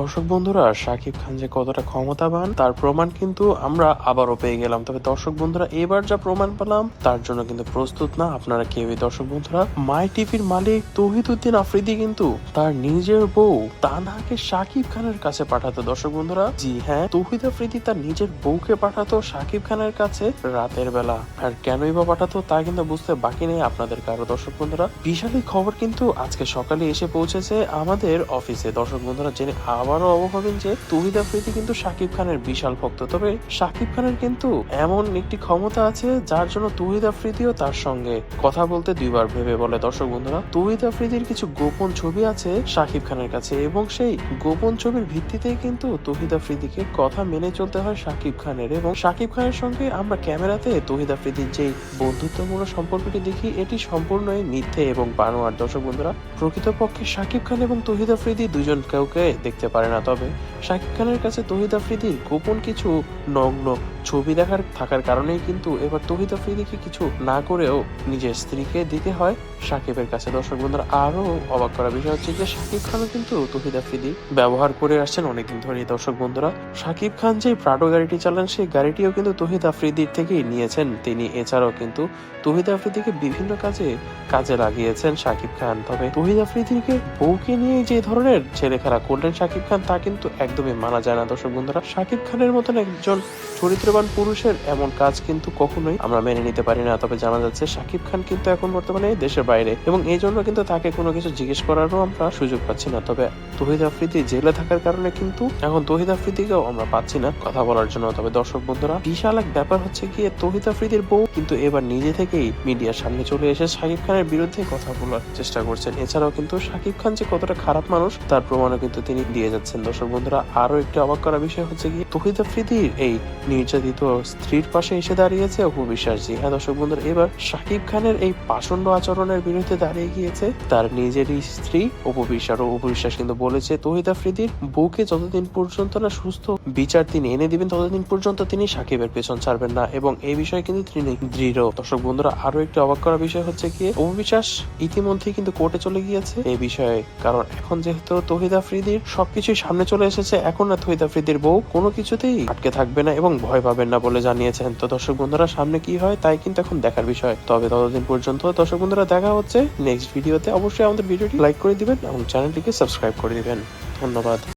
দর্শক বন্ধুরা, শাকিব খান যে কতটা ক্ষমতাবান, তার প্রমাণ কিন্তু আমরা আবারও পেয়ে গেলাম। তবে দর্শক বন্ধুরা, এবার যা প্রমাণ পেলাম, তার জন্য কিন্তু প্রস্তুত না আপনারা কেউই দর্শক বন্ধুরা, মাই টিভির মালিক তৌহিদুদ্দিন আফ্রিদি কিন্তু তার নিজের বউ তানহাকে শাকিব খানের কাছে পাঠাতো। দর্শক বন্ধুরা, জি হ্যাঁ তৌহিদ আফ্রিদি তার নিজের বউকে পাঠাতো শাকিব খানের কাছে রাতের বেলা। আর কেনই বা পাঠাতো তা কিন্তু বুঝতে বাকি নেই আপনাদের কারও। দর্শক বন্ধুরা, বিশাল খবর কিন্তু আজকে সকালে এসে পৌঁছেছে আমাদের অফিসে। দর্শক বন্ধুরা জেনে আবারও অবাক হবেন যে তুহিদ আফ্রিদি কিন্তু শাকিব খানের বিশাল ভক্ত। তবে শাকিব খানের কিন্তু এমন একটি ক্ষমতা আছে যার জন্য তুহিদ আফ্রিদিও তার সঙ্গে কথা বলতে দুইবার ভেবে বলে। দর্শক বন্ধুরা, তুহিদ আফ্রিদির কিছু গোপন ছবি আছে শাকিব খানের কাছে এবং সেই গোপন ছবির ভিত্তিতেই কিন্তু তুহিদ আফ্রিদিকে কথা মেনে চলতে হয় শাকিব খানের এবং শাকিব খানের সঙ্গে আমরা ক্যামেরাতে তৌহিদ আফ্রিদির যে বন্ধুত্বপূর্ণ সম্পর্কটি দেখি, এটি সম্পূর্ণই মিথ্যে এবং বানোয়ার দর্শক বন্ধুরা, প্রকৃতপক্ষে শাকিব খান এবং তৌহিদ আফ্রিদি দুজন কাউকে দেখতে পারে না তবে শাকিব খানের কাছে তহিদ আফ্রিদির গোপন কিছু নগ্ন ছবি দেখার থাকার কারণেই কিন্তু এবার তৌহিদ আফ্রিদিকে কিছু না করেও নিজের স্ত্রীকে দিতে হয় সাকিবের কাছে। দর্শক বন্ধুরা আরও অবাক করা বিষয় হচ্ছে যে শাকিব খানও কিন্তু তৌহিদ আফ্রিদি ব্যবহার করে আসছেন অনেকদিন ধরে দর্শক বন্ধুরা শাকিব খান যে প্রাডো গাড়িটি চালান, সেই গাড়িটিও কিন্তু তৌহিদ আফ্রিদির থেকেই নিয়েছেন। তিনি এছাড়াও কিন্তু তৌহিদ আফ্রিদিকে বিভিন্ন কাজে কাজে লাগিয়েছেন শাকিব খান। তবে তৌহিদ আফ্রিদিকে বউকে নিয়ে যে ধরনের ছেলে খেলা করলেন শাকিব খান, তা কিন্তু একদমই মানা যায় না। দর্শক বন্ধুরা শাকিব খানের মতন একজন চরিত্রবান পুরুষের এমন কাজ কিন্তু কখনোই আমরা মেনে নিতে পারি না। তবে জানা যাচ্ছে শাকিব খান কিন্তু এখন বর্তমানে দেশের বাইরে এবং এই জন্য কিন্তু তাকে কোনো কিছু জিজ্ঞেস করারও আমরা সুযোগ পাচ্ছি না। তবে তহিদ আফ্রিদি জেলে থাকার কারণে কিন্তু এখন তহিদ আফ্রিদিকেও আমরা পাচ্ছি না কথা বলার জন্য। তবে দর্শক বন্ধুরা, বিশাল এক ব্যাপার হচ্ছে গিয়ে তহিদ আফ্রিদির বউ কিন্তু এবার নিজে থেকেই মিডিয়ার সামনে চলে এসে শাকিব খানের বিরুদ্ধে কথা বলার চেষ্টা করছেন। এছাড়াও কিন্তু শাকিব খান যে কতটা খারাপ মানুষ, তার প্রমাণও কিন্তু তিনি দিয়ে যাচ্ছেন। দর্শক বন্ধুরা আরও একটি অবাক করা বিষয় হচ্ছে গিয়ে তহিদ আফ্রিদির এই নির্যাতিত স্ত্রীর পাশে এসে দাঁড়িয়েছে অপু বিশ্বাস জি। হ্যাঁ দর্শক বন্ধুরা, এবার শাকিব খানের এই পাষণ্ড আচরণের বিরুদ্ধে দাঁড়িয়ে গিয়েছে তার নিজেরই স্ত্রী অপু বিশ্বাস। ও অপু বিশ্বাস কিন্তু বলেছে, তহিদ আফ্রিদির বউকে যতদিন পর্যন্ত না সুস্থ বিচার তিনি এনে দিবেন, ততদিন পর্যন্ত তিনি সাকিবের পেছন ছাড়বেন না। এবং এই বিষয়ে কিন্তু তিনি দৃঢ়। দর্শক বন্ধুরা আরও একটি অবাক করা বিষয় হচ্ছে কি অপু বিশ্বাস ইতিমধ্যে কিন্তু কোর্টে চলে গিয়েছে এই বিষয়ে। কারণ এখন যেহেতু তহিদ আফ্রিদির সবকিছুই সামনে চলে এসেছে, এখন না তহিদ আফ্রিদির বউ কোনো কিছুতেই আটকে থাকবে না এবং ভয় পাবেন না বলে জানিয়েছেন। তো দর্শক বন্ধুরা, সামনে কি হয় তাই কিন্তু এখন দেখার বিষয়। তবে ততদিন পর্যন্ত দর্শক বন্ধুরা, দেখা হচ্ছে নেক্সট ভিডিওতে। অবশ্যই আমাদের ভিডিওটি লাইক করে দিবেন এবং চ্যানেলটিকে সাবস্ক্রাইব করে দিবেন ধন্যবাদ।